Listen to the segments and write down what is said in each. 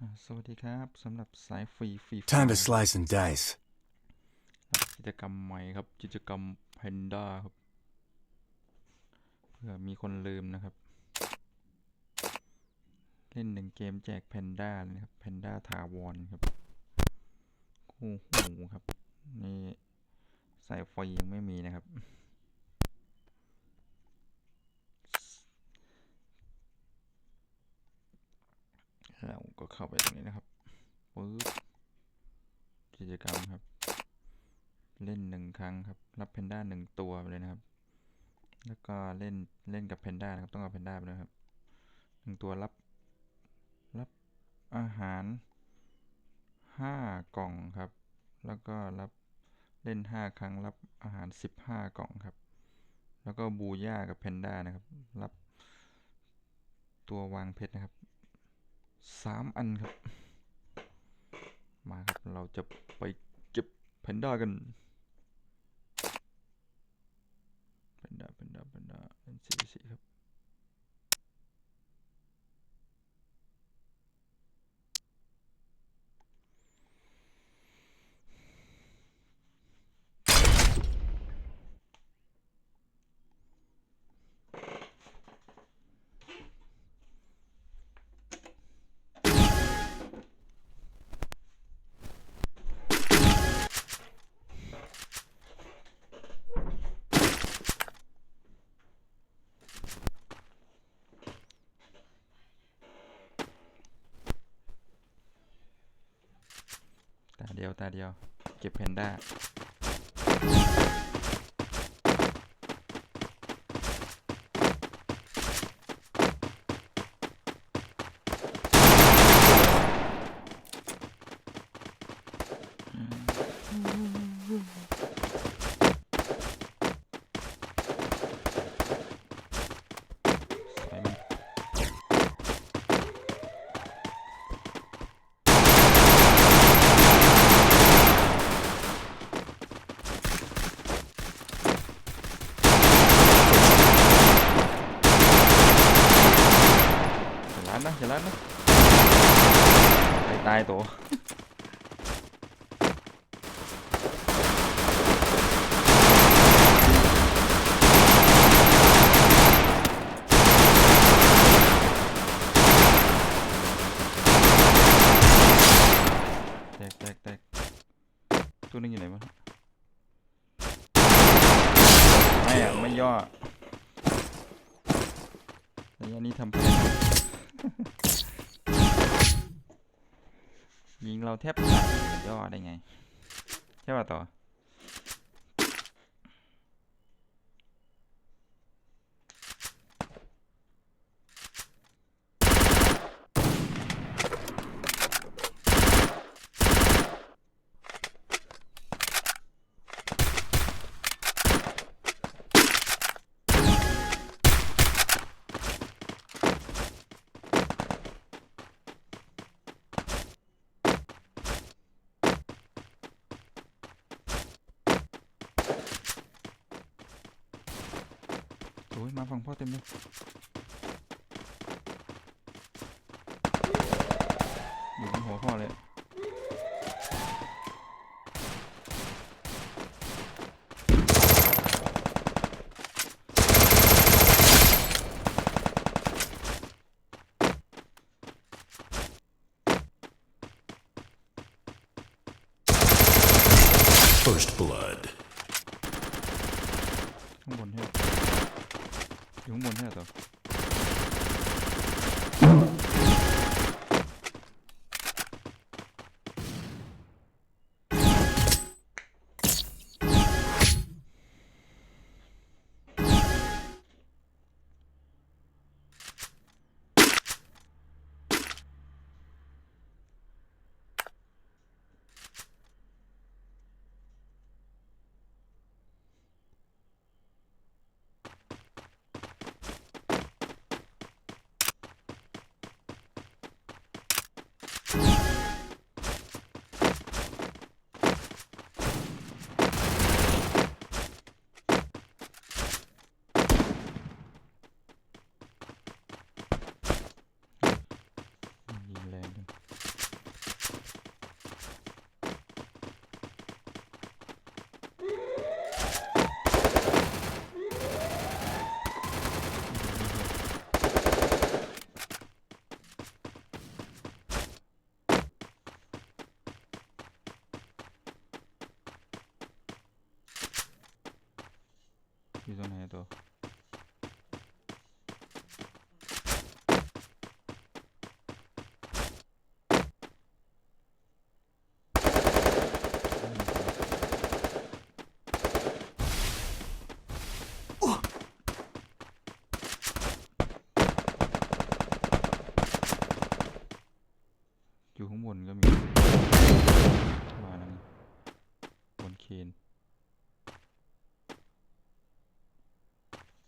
อ่าสวัสดีครับสำหรับสายฟรีฟรี Time to slice and dice. กิจกรรมใหม่ครับ กิจกรรมแพนด้าครับเผื่อมีคนลืมนะครับ เล่นหนึ่งเกมแจกแพนด้าเลยนะครับแพนด้าทาวอนครับคู่หูครับ นี่สายฟรียังไม่มีนะครับ เราก็เข้าไปตรงนี้นะครับปึ๊บกิจกรรมครับ เล่นหนึ่งครั้งครับ รับแพนด้าหนึ่งตัวไปเลยนะครับ แล้วก็เล่นเล่นกับแพนด้านะครับ ต้องเอาแพนด้าไปด้วยครับหนึ่งตัวรับ รับอาหารห้ากล่องครับ แล้วก็รับเล่นห้าครั้งรับอาหารสิบห้ากล่องครับ แล้วก็บูย่ากับแพนด้านะครับ รับตัววางเพชรนะครับ สามอันครับ มาครับเราจะไปเก็บแพนด้ากันแพนด้าแพนด้าแพนด้าเป็นสีสีครับ ตา เดียวตาเดียว เก็บแพนด้า สวยมัน อย่าล้านนะอย่าล้านนะไปตายตัวแตกแตกแตกตัวนึงอยู่ไหนวะไม่อะไม่ย่อระยะนี้ทำ ยิงเราแทบขาดยอดได้ไง ใช่ป่ะต่อ ยมาฝั่งพ่อเต็มเลยอยู่บนหัวพ่อเลย First blood. ข้างบนใช่ ไหมอยู่ข้างบนใช่ไหมต่อ First อะตัว อยู่ข้างบนก็มี มาแล้วไงบ นเคน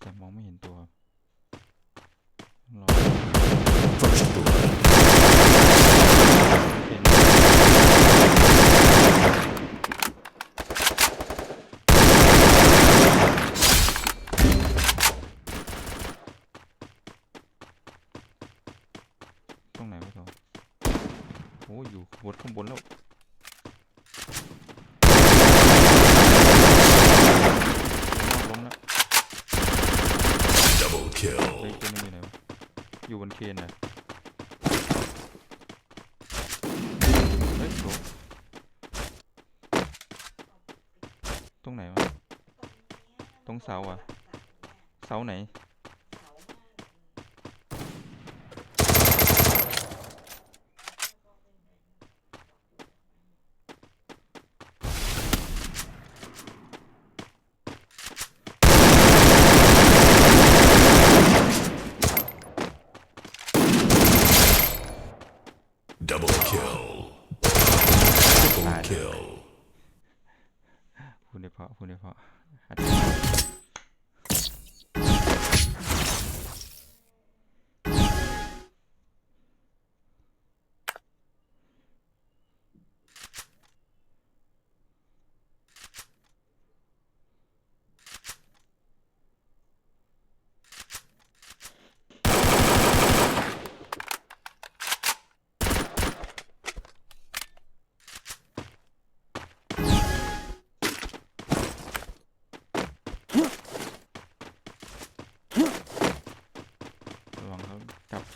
แต่มองไม่เห็นตัวรอ First blood. เห็นตรงไหนวะตัวโอ้ยอยู่บนข้างบนแล้วล้มแล้ว Double เฮ้ย kill. เคนนี่อยู่ไหนวะ อยู่บนเคนนะเฮ้ยโถตรงไหนวะ ตรงเสาอะ เสาไหน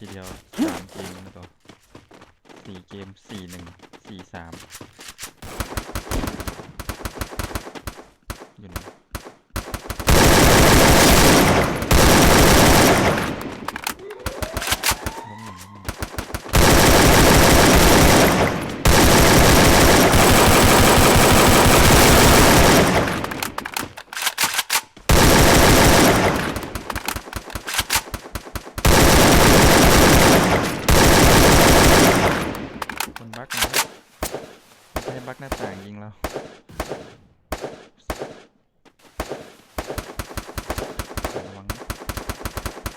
ทีเดียวสามเกมนะตัวสี่เกมสี่หนึ่งสี่สามอยู่ไหนล้มหนึ่งล้มหนึ่ง คนบักนะไม่ใช่ บักหน้าต่างยิงเราระวังนะ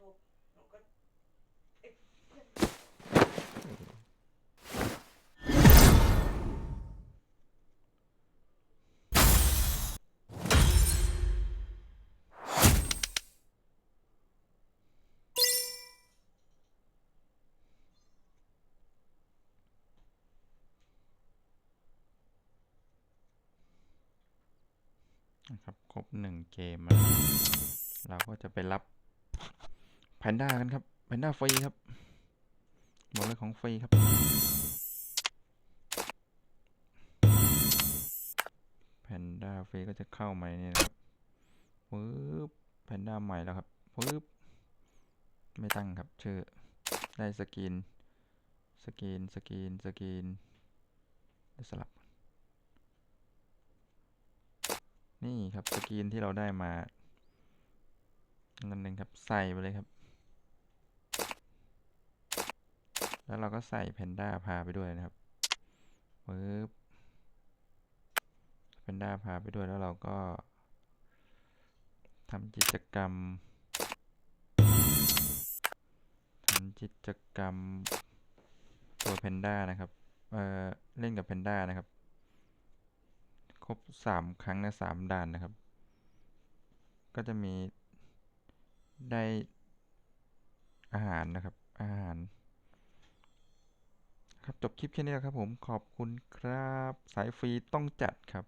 นะครับ ครบหนึ่งเกมแล้วเราก็จะไปรับ แพนด้ากันครับแพนด้าฟรีครับบอกเลยของฟรีครับแพนด้าฟรีก็จะเข้ามาในนี่นะครับปึ๊บแพนด้าใหม่แล้วครับปึ๊บไม่ตั้งครับชื่อได้สกินสกินสกินสกินสลับ นี่ครับสกรีนที่เราได้มานั่นเองครับใส่ไปเลยครับ แล้วเราก็ใส่แพนด้าพาไปด้วยนะครับปึ๊บแพนด้าพาไปด้วยแล้วเราก็ทำกิจกรรมทำกิจกรรมตัวแพนด้านะครับเอ่อเล่นกับแพนด้านะครับ ครบสามครั้งนะสามด่านนะครับ ก็จะมีได้อาหารนะครับ อาหาร ครับจบคลิปแค่นี้แล้วครับผมขอบคุณครับ สายฟรีต้องจัดครับ